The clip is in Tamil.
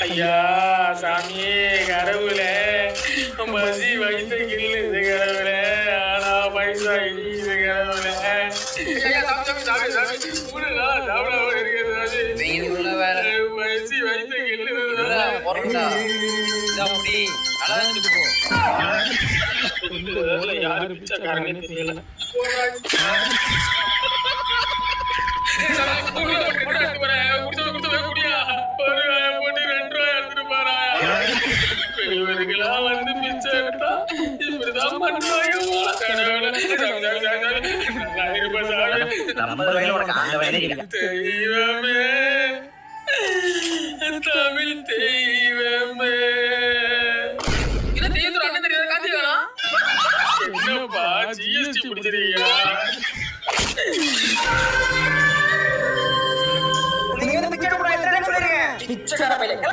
ஐயா சாமியே கடவுளே. பசி வயிற்று கிள்ளுது கடவுளே. ஆனா பைசா இடிக்குது கடவுளே. ஐயா, சாமி, சாமி, சாமி, சாமி. விடுடா, பெரியவர்களாம் வந்து பிச்சை எடுத்தா இப்படிதான் இல்லை தெய்வமே. தமிழ் தெய்வமே. என்னப்பா ஜிஎஸ்டி பிடிச்சிருக்கீங்களா? நீங்க பிச்சை சொல்றீங்க? பிச்சைக்கார பையன்.